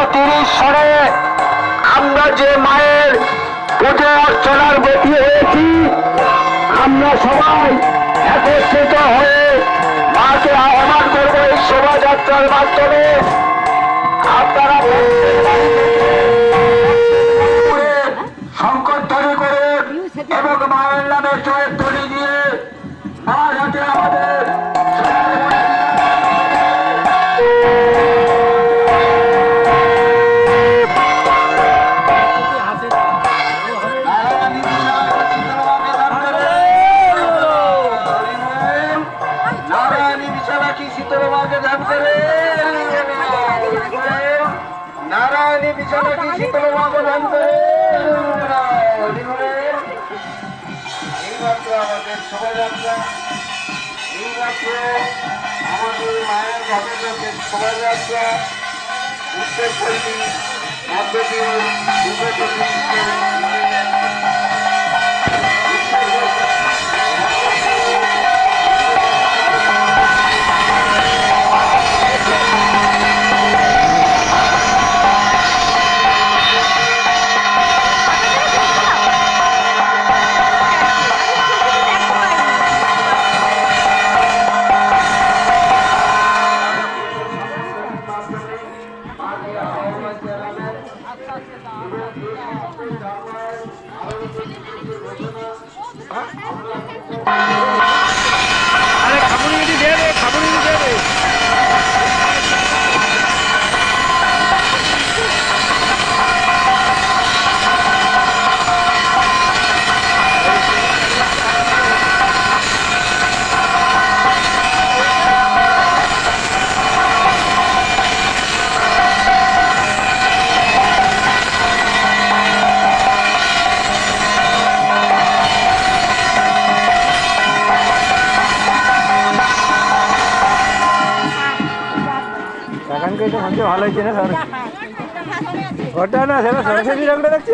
সালে আমরা যে মায়ের পুজো অর্চনার ব্রতী হয়েছি, আমরা সবাই একত্রিত হয়ে মাকে আহ্বান করব এই শোভাযাত্রার মাধ্যমে। আপনারা সংকট তৈরি করে এবং মায়ের নামে জয়ের তৈরি দিয়ে মা যাতে আমাদের শীতলমাকে ধ্যান করে নারায়ণী বিশালাক্ষী শীতলমাকে ধ্যান করে আমাদের শোভাযাত্রা আমাদের মায়ের ঘটের লোকের শোভাযাত্রা উত্তর পল্লী মধ্যদিন Ah? কাকানকে তো ভাবছে ভালো হয়েছে না স্যার? ওটা না সেটা সরস্বতী ঠাকুরটা দেখছ?